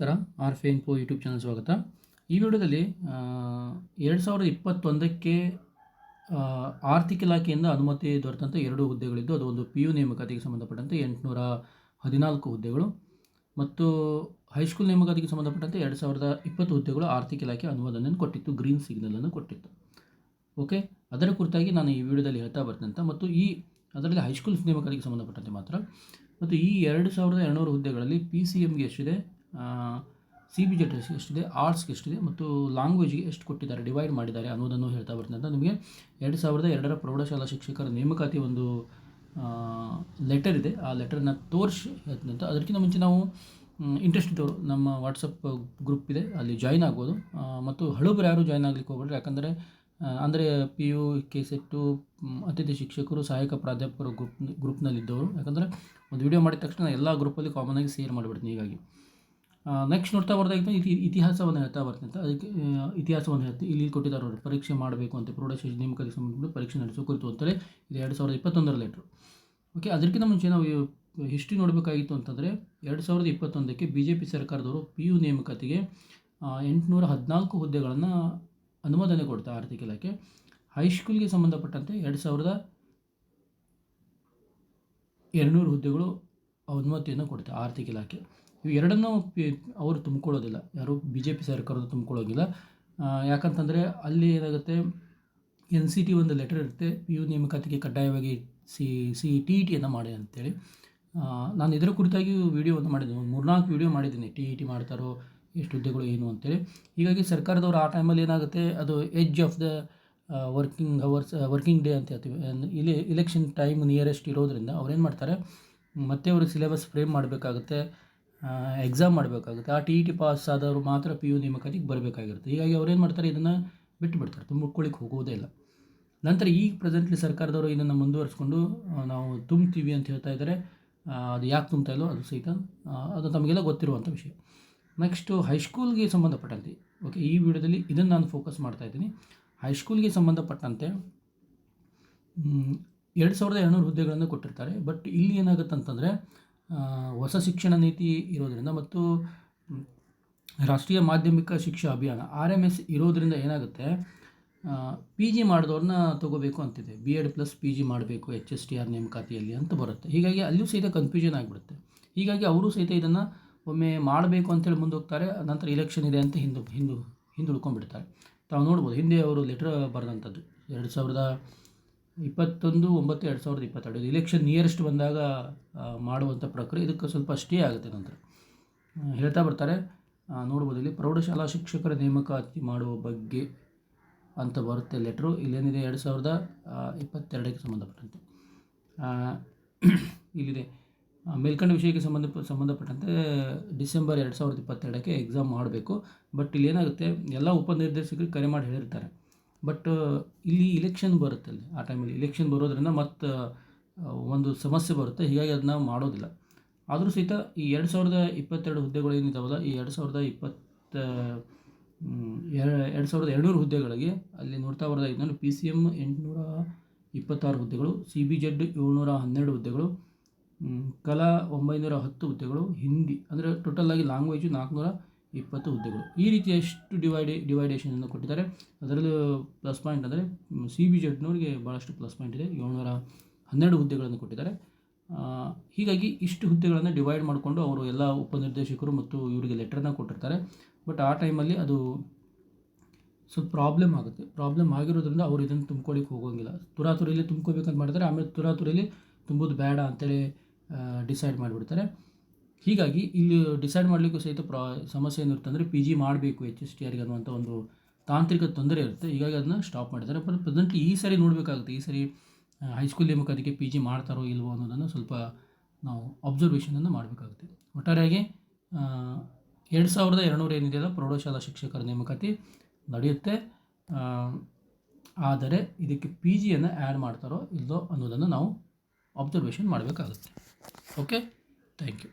ನಮಸ್ಕಾರ ಆರ್ ಫೆ info YouTube channel ಸ್ವಾಗತ. ಈ ವಿಡಿಯೋದಲ್ಲಿ ಎರಡು ಸಾವಿರದ ಇಪ್ಪತ್ತೊಂದಕ್ಕೆ ಆರ್ಥಿಕ ಇಲಾಖೆಯಿಂದ ಅನುಮತಿ ದೊರೆತಂಥ ಎರಡು ಹುದ್ದೆಗಳಿದ್ದು, ಅದು ಒಂದು ಪಿ ಯು ನೇಮಕಾತಿಗೆ ಸಂಬಂಧಪಟ್ಟಂತೆ ಎಂಟುನೂರ ಹದಿನಾಲ್ಕು ಹುದ್ದೆಗಳು ಮತ್ತು ಹೈಸ್ಕೂಲ್ ನೇಮಕಾತಿಗೆ ಸಂಬಂಧಪಟ್ಟಂತೆ ಎರಡು ಸಾವಿರದ ಇಪ್ಪತ್ತು ಹುದ್ದೆಗಳು ಆರ್ಥಿಕ ಇಲಾಖೆ ಅನುಮೋದನೆಯನ್ನು ಕೊಟ್ಟಿತ್ತು, ಗ್ರೀನ್ ಸಿಗ್ನಲನ್ನು ಕೊಟ್ಟಿತ್ತು. ಓಕೆ? ಅದರ ಕುರಿತಾಗಿ ನಾನು ಈ ವಿಡಿಯೋದಲ್ಲಿ ಹೇಳ್ತಾ ಬರ್ತೇನೆ ಮತ್ತು ಈ, ಅದರಲ್ಲಿ ಹೈಸ್ಕೂಲ್ ನೇಮಕಾತಿಗೆ ಸಂಬಂಧಪಟ್ಟಂತೆ ಮಾತ್ರ. ಮತ್ತು ಈ ಎರಡು ಸಾವಿರದ ಎರಡುನೂರು ಹುದ್ದೆಗಳಲ್ಲಿ ಪಿ ಸಿ ಎಮ್ಗೆ ಎಷ್ಟಿದೆ? ಸಿ ಬಿ ಜೆಡ್ ಎಷ್ಟಿದೆ ಆರ್ಟ್ಸ್ಗೆ ಎಷ್ಟಿದೆ ಮತ್ತು ಲ್ಯಾಂಗ್ವೇಜ್ಗೆ ಎಷ್ಟು ಕೊಟ್ಟಿದ್ದಾರೆ ಡಿವೈಡ್ ಮಾಡಿದ್ದಾರೆ ಅನ್ನೋದನ್ನು ಹೇಳ್ತಾ ಬರ್ತೀನಿ. ಅಂತ ನಿಮಗೆ ಎರಡು ಸಾವಿರದ ಎರಡರ ಪ್ರೌಢಶಾಲಾ ಶಿಕ್ಷಕರ ನೇಮಕಾತಿ ಒಂದು ಲೆಟರ್ ಇದೆ. ಆ ಲೆಟರ್ನ ತೋರಿಸಿ ಅಂತ. ಅದಕ್ಕಿಂತ ಮುಂಚೆ ನಾವು ಇಂಟ್ರೆಸ್ಟ್ ಇದ್ದವರು ನಮ್ಮ ವಾಟ್ಸಪ್ ಗ್ರೂಪ್ ಇದೆ. ಅಲ್ಲಿ ಜಾಯ್ನ್ ಆಗ್ಬೋದು. ಮತ್ತು ಹಳುಬರು ಯಾರು ಜಾಯ್ನ್ ಆಗಲಿಕ್ಕೆ ಹೋಗ್ಬೇಡ್ರಿ. ಯಾಕಂದರೆ ಅಂದರೆ ಪಿ ಯು ಕೆ ಸೆಟ್ಟು ಅತಿಥಿ ಶಿಕ್ಷಕರು, ಸಹಾಯಕ ಪ್ರಾಧ್ಯಾಪಕರು ಗ್ರೂಪ್ ಗ್ರೂಪ್ನಲ್ಲಿದ್ದವರು ಯಾಕಂದರೆ, ಒಂದು ವಿಡಿಯೋ ಮಾಡಿದ ತಕ್ಷಣ ಎಲ್ಲ ಗ್ರೂಪಲ್ಲಿ ಕಾಮನಾಗಿ ಶೇರ್ ಮಾಡಿಬಿಡ್ತೀನಿ. ಹೀಗಾಗಿ ನೆಕ್ಸ್ಟ್ ನೋಡ್ತಾ ಬರ್ತಾ ಇತಿ, ಇತಿಹಾಸವನ್ನು ಹೇಳ್ತಾ ಅಂತ. ಅದಕ್ಕೆ ಇತಿಹಾಸವನ್ನು ಹೇಳ್ತಿ ಇಲ್ಲಿ ಕೊಟ್ಟಿದ್ದಾರೆ ಅವರು ಪರೀಕ್ಷೆ ಮಾಡಬೇಕು ಅಂತ ಪ್ರೌಢಶಾಲೆ ನೇಮಕಾತಿ ಸಂಬಂಧಪಟ್ಟು ಪರೀಕ್ಷೆ ನಡೆಸೋ ಕುರಿತು ಅಂತೇಳಿ ಇದು ಎರಡು ಸಾವಿರದ ಇಪ್ಪತ್ತೊಂದರಲ್ಲಿ ಲೆಟ್ರು ಓಕೆ ಅದಕ್ಕಿಂತ ಮುಂಚೆ ನಾವು ಹಿಸ್ಟ್ರಿ ನೋಡಬೇಕಾಗಿತ್ತು ಅಂತಂದರೆ ಎರಡು ಸಾವಿರದ ಇಪ್ಪತ್ತೊಂದಕ್ಕೆ ಬಿ ಜೆ ಪಿ ಸರ್ಕಾರದವರು ಪಿ ಯು ನೇಮಕಾತಿಗೆ ಎಂಟುನೂರ ಹದಿನಾಲ್ಕು ಹುದ್ದೆಗಳನ್ನು ಅನುಮೋದನೆ ಕೊಡ್ತಾ ಆರ್ಥಿಕ ಇಲಾಖೆ. ಹೈಸ್ಕೂಲ್ಗೆ ಸಂಬಂಧಪಟ್ಟಂತೆ ಎರಡು ಸಾವಿರದ ಎರಡುನೂರು ಹುದ್ದೆಗಳು ಅನುಮತಿಯನ್ನು ಕೊಡುತ್ತೆ ಆರ್ಥಿಕ ಇಲಾಖೆ. ಇವು ಎರಡನ್ನೂ ಅವರು ತುಂಬಿಕೊಳ್ಳೋದಿಲ್ಲ. ಯಾರು ಬಿ ಜೆ ಪಿ ಸರ್ಕಾರದ ತುಂಬಿಕೊಳ್ಳೋದಿಲ್ಲ. ಯಾಕಂತಂದರೆ ಅಲ್ಲಿ ಏನಾಗುತ್ತೆ, ಎನ್ ಸಿ ಟಿ ಒಂದು ಲೆಟರ್ ಇರುತ್ತೆ ಪಿ ಯು ನೇಮಕಾತಿಗೆ ಕಡ್ಡಾಯವಾಗಿ ಸಿ ಸಿ ಟಿ ಇ ಟಿಯನ್ನು ಮಾಡಿ ಅಂತೇಳಿ. ನಾನು ಇದರ ಕುರಿತಾಗಿ ವಿಡಿಯೋವನ್ನು ಮಾಡಿದ್ದೀನಿ ಒಂದು ಮೂರ್ನಾಲ್ಕು ವಿಡಿಯೋ ಮಾಡಿದ್ದೀನಿ. ಟಿ ಇ ಟಿ ಮಾಡ್ತಾರೋ, ಎಷ್ಟು ಹುದ್ದೆಗಳು ಏನು ಅಂತೇಳಿ. ಹೀಗಾಗಿ ಸರ್ಕಾರದವರು ಆ ಟೈಮಲ್ಲಿ ಏನಾಗುತ್ತೆ, ಅದು as of the working hours, working day ಅಂತ ಹೇಳ್ತೀವಿ. ಇಲ್ಲಿ ಇಲೆಕ್ಷನ್ ಟೈಮ್ ನಿಯರೆಸ್ಟ್ ಇರೋದ್ರಿಂದ ಅವ್ರೇನು ಮಾಡ್ತಾರೆ, ಮತ್ತೆ ಅವರು ಸಿಲೆಬಸ್ ಫ್ರೇಮ್ ಮಾಡಬೇಕಾಗುತ್ತೆ. ಎಕ್ಸಾಮ್ ಮಾಡಬೇಕಾಗುತ್ತೆ. ಆ ಟಿ ಇ ಟಿ ಪಾಸ್ ಆದವರು ಮಾತ್ರ ಪಿ ಯು ನೇಮಕಾತಿಗೆ ಬರಬೇಕಾಗಿರುತ್ತೆ. ಹೀಗಾಗಿ ಅವ್ರೇನು ಮಾಡ್ತಾರೆ, ಇದನ್ನು ಬಿಟ್ಟು ಬಿಡ್ತಾರೆ. ತುಂಬಿಕೊಳ್ಳಿಕ್ಕೆ ಹೋಗೋದೇ ಇಲ್ಲ. ನಂತರ ಈಗ ಪ್ರೆಸೆಂಟ್ಲಿ ಸರ್ಕಾರದವರು ಇದನ್ನು ಮುಂದುವರಿಸ್ಕೊಂಡು ನಾವು ತುಂಬ್ತೀವಿ ಅಂತ ಹೇಳ್ತಾ ಇದ್ದಾರೆ. ಅದು ಯಾಕೆ ತುಂಬ್ತಾ ಇಲ್ಲೋ ಅದು ಸಹಿತ ಅದು ತಮಗೆಲ್ಲ ಗೊತ್ತಿರುವಂಥ ವಿಷಯ. ನೆಕ್ಸ್ಟು ಹೈಸ್ಕೂಲ್ಗೆ ಸಂಬಂಧಪಟ್ಟಂತೆ ಓಕೆ ಈ ವಿಡಿಯೋದಲ್ಲಿ ಇದನ್ನು ನಾನು ಫೋಕಸ್ ಮಾಡ್ತಾ ಇದ್ದೀನಿ. ಹೈಸ್ಕೂಲ್ಗೆ ಸಂಬಂಧಪಟ್ಟಂತೆ ಎರಡು ಸಾವಿರದ ಎರಡುನೂರು ಹುದ್ದೆಗಳನ್ನು ಕೊಟ್ಟಿರ್ತಾರೆ. ಬಟ್ ಇಲ್ಲಿ ಏನಾಗುತ್ತೆ ಅಂತಂದರೆ ಹೊಸ ಶಿಕ್ಷಣ ನೀತಿ ಇರೋದರಿಂದ ಮತ್ತು ರಾಷ್ಟ್ರೀಯ ಮಾಧ್ಯಮಿಕ ಶಿಕ್ಷಾ ಅಭಿಯಾನ, ಆರ್ ಎಂ ಎಸ್ ಇರೋದರಿಂದ ಏನಾಗುತ್ತೆ ಪಿ ಜಿ ಮಾಡಿದವ್ರನ್ನ ತೊಗೋಬೇಕು ಅಂತಿದೆ. B Ed plus P G ಮಾಡಬೇಕು ಎಚ್ ಎಸ್ ಟಿ ಆರ್ ನೇಮಕಾತಿಯಲ್ಲಿ ಅಂತ ಬರುತ್ತೆ. ಹೀಗಾಗಿ ಅಲ್ಲಿಯೂ ಸಹಿತ ಕನ್ಫ್ಯೂಷನ್ ಆಗಿಬಿಡುತ್ತೆ. ಹೀಗಾಗಿ ಅವರು ಸಹಿತ ಇದನ್ನು ಒಮ್ಮೆ ಮಾಡಬೇಕು ಅಂತೇಳಿ ಮುಂದೋಗ್ತಾರೆ, ನಂತರ ಇಲೆಕ್ಷನ್ ಇದೆ ಅಂತ ಹಿಂದು ಹಿಂದು, ಹಿಂದುಳ್ಕೊಂಡ್ಬಿಡ್ತಾರೆ. ತಾವು ನೋಡ್ಬೋದು, ಹಿಂದೆ ಅವರು ಲೆಟ್ರ್ ಬರೆದಂಥದ್ದು, ಎರಡು ಸಾವಿರದ ಇಪ್ಪತ್ತೊಂದು, ಒಂಬತ್ತು, ಎರಡು ಸಾವಿರದ ಇಪ್ಪತ್ತೆರಡು. ಇಲೆಕ್ಷನ್ ನಿಯರೆಸ್ಟ್ ಬಂದಾಗ ಮಾಡುವಂಥ ಪ್ರಕ್ರಿಯೆ. ಇದಕ್ಕೆ ಸ್ವಲ್ಪ ಸ್ಟೇ ಆಗುತ್ತೆ ನಂತರ. ಹೇಳ್ತಾ ಬರ್ತಾರೆ. ನೋಡ್ಬೋದು ಇಲ್ಲಿ. ಪ್ರೌಢಶಾಲಾ ಶಿಕ್ಷಕರ ನೇಮಕಾತಿ ಮಾಡುವ ಬಗ್ಗೆ ಅಂತ ಬರುತ್ತೆ ಲೆಟ್ರು ಇಲ್ಲೇನಿದೆ? ಎರಡು ಸಾವಿರದ ಇಪ್ಪತ್ತೆರಡಕ್ಕೆ ಸಂಬಂಧಪಟ್ಟಂತೆ. ಇಲ್ಲಿದೆ. ಮೇಲ್ಕಂಡ ವಿಷಯಕ್ಕೆ ಸಂಬಂಧ ಸಂಬಂಧಪಟ್ಟಂತೆ ಡಿಸೆಂಬರ್ ಎರಡು ಸಾವಿರದ ಇಪ್ಪತ್ತೆರಡಕ್ಕೆ ಎಕ್ಸಾಮ್ ಮಾಡಬೇಕು. ಬಟ್ ಇಲ್ಲಿ ಏನಾಗುತ್ತೆ? ಎಲ್ಲ ಉಪನಿರ್ದೇಶಕರಿಗೆ ಕರೆ ಮಾಡಿ ಹೇಳಿರ್ತಾರೆ. ಬಟ್ ಇಲ್ಲಿ ಇಲೆಕ್ಷನ್ ಬರುತ್ತೆ ಅಲ್ಲಿ, ಆ ಟೈಮಲ್ಲಿ ಇಲೆಕ್ಷನ್ ಬರೋದ್ರಿಂದ ಮತ್ತು ಒಂದು ಸಮಸ್ಯೆ ಬರುತ್ತೆ. ಹೀಗಾಗಿ ಅದನ್ನ ಮಾಡೋದಿಲ್ಲ. ಆದರೂ ಸಹಿತ ಈ ಎರಡು ಸಾವಿರದ ಇಪ್ಪತ್ತೆರಡು ಹುದ್ದೆಗಳು ಏನಿದ್ದಾವಲ್ಲ ಈ ಎರಡು ಸಾವಿರದ ಇಪ್ಪತ್ತ ಎರಡು ಸಾವಿರದ ಎರಡುನೂರು ಹುದ್ದೆಗಳಿಗೆ ಅಲ್ಲಿ ನೋಡ್ತಾ ನಾನು ಪಿ ಸಿ ಎಂ ಎಂಟುನೂರ ಇಪ್ಪತ್ತಾರು ಹುದ್ದೆಗಳು ಸಿ ಬಿ ಜೆಡ್ ಏಳ್ನೂರ ಹನ್ನೆರಡು ಹುದ್ದೆಗಳು ಕಲಾ ಒಂಬೈನೂರ ಹತ್ತು ಹುದ್ದೆಗಳು, ಹಿಂದಿ, ಅಂದರೆ ಆಗಿ ಲ್ಯಾಂಗ್ವೇಜು ನಾಲ್ಕುನೂರ ಇಪ್ಪತ್ತು ಹುದ್ದೆಗಳು. ಈ ರೀತಿ ಎಷ್ಟು ಡಿವೈಡೆ ಡಿವೈಡೇಷನನ್ನು ಕೊಟ್ಟಿದ್ದಾರೆ. ಅದರಲ್ಲೂ ಪ್ಲಸ್ ಪಾಯಿಂಟ್ ಅಂದರೆ ಸಿ ಬಿ ಜೆಡ್ನವ್ರಿಗೆ ಭಾಳಷ್ಟು ಪ್ಲಸ್ ಪಾಯಿಂಟ್ ಇದೆ. ಏಳ್ನೂರ ಹನ್ನೆರಡು ಹುದ್ದೆಗಳನ್ನು ಕೊಟ್ಟಿದ್ದಾರೆ. ಹೀಗಾಗಿ ಇಷ್ಟು ಹುದ್ದೆಗಳನ್ನು ಡಿವೈಡ್ ಮಾಡಿಕೊಂಡು ಅವರು ಎಲ್ಲ ಉಪನಿರ್ದೇಶಕರು ಮತ್ತು ಇವರಿಗೆ ಲೆಟ್ರನ್ನ ಕೊಟ್ಟಿರ್ತಾರೆ. ಬಟ್ ಆ ಟೈಮಲ್ಲಿ ಅದು ಸ್ವಲ್ಪ ಪ್ರಾಬ್ಲಮ್ ಆಗುತ್ತೆ. ಪ್ರಾಬ್ಲಮ್ ಆಗಿರೋದ್ರಿಂದ ಅವ್ರು ಇದನ್ನು ತುಂಬ್ಕೊಳ್ಳಿಕ್ಕೆ ಹೋಗೋಂಗಿಲ್ಲ. ತುರಾತುರಿಯಲ್ಲಿ ತುಂಬ್ಕೋಬೇಕಂತ ಮಾಡ್ತಾರೆ ಆಮೇಲೆ ತುರಾತುರಿಯಲ್ಲಿ ತುಂಬೋದು ಬೇಡ ಅಂತೇಳಿ ಡಿಸೈಡ್ ಮಾಡಿಬಿಡ್ತಾರೆ. ಹೀಗಾಗಿ ಇಲ್ಲಿ ಡಿಸೈಡ್ ಮಾಡಲಿಕ್ಕೂ ಸಹಿತ ಪ್ರಾ, ಸಮಸ್ಯೆ ಏನಿರುತ್ತೆ ಅಂದರೆ ಪಿ ಜಿ ಮಾಡಬೇಕು ಎಚ್ ಎಸ್ ಟಿ ಆರ್ಗೆ ಅನ್ನುವಂಥ ಒಂದು ತಾಂತ್ರಿಕ ತೊಂದರೆ ಇರುತ್ತೆ. ಹೀಗಾಗಿ ಅದನ್ನ ಸ್ಟಾಪ್ ಮಾಡಿದ್ದಾರೆ. ಬಟ್ ಪ್ರೆಸೆಂಟ್ ಈ ಸರಿ ನೋಡಬೇಕಾಗುತ್ತೆ. ಈ ಸರಿ ಹೈಸ್ಕೂಲ್ ನೇಮಕಾತಿಗೆ ಪಿ ಜಿ ಮಾಡ್ತಾರೋ ಇಲ್ವೋ ಅನ್ನೋದನ್ನು ಸ್ವಲ್ಪ ನಾವು ಅಬ್ಸರ್ವೇಷನನ್ನು ಮಾಡಬೇಕಾಗುತ್ತೆ. ಒಟ್ಟಾರೆಯಾಗಿ ಎರಡು ಸಾವಿರದ ಎರಡುನೂರ ಏನಿದೆಯಲ್ಲ, ಪ್ರೌಢಶಾಲಾ ಶಿಕ್ಷಕರ ನೇಮಕಾತಿ ನಡೆಯುತ್ತೆ. ಆದರೆ ಇದಕ್ಕೆ ಪಿ ಜಿಯನ್ನು ಆ್ಯಡ್ ಮಾಡ್ತಾರೋ ಇಲ್ಲೋ ಅನ್ನೋದನ್ನು ನಾವು ಅಬ್ಸರ್ವೇಷನ್ ಮಾಡಬೇಕಾಗುತ್ತೆ. Okay thank you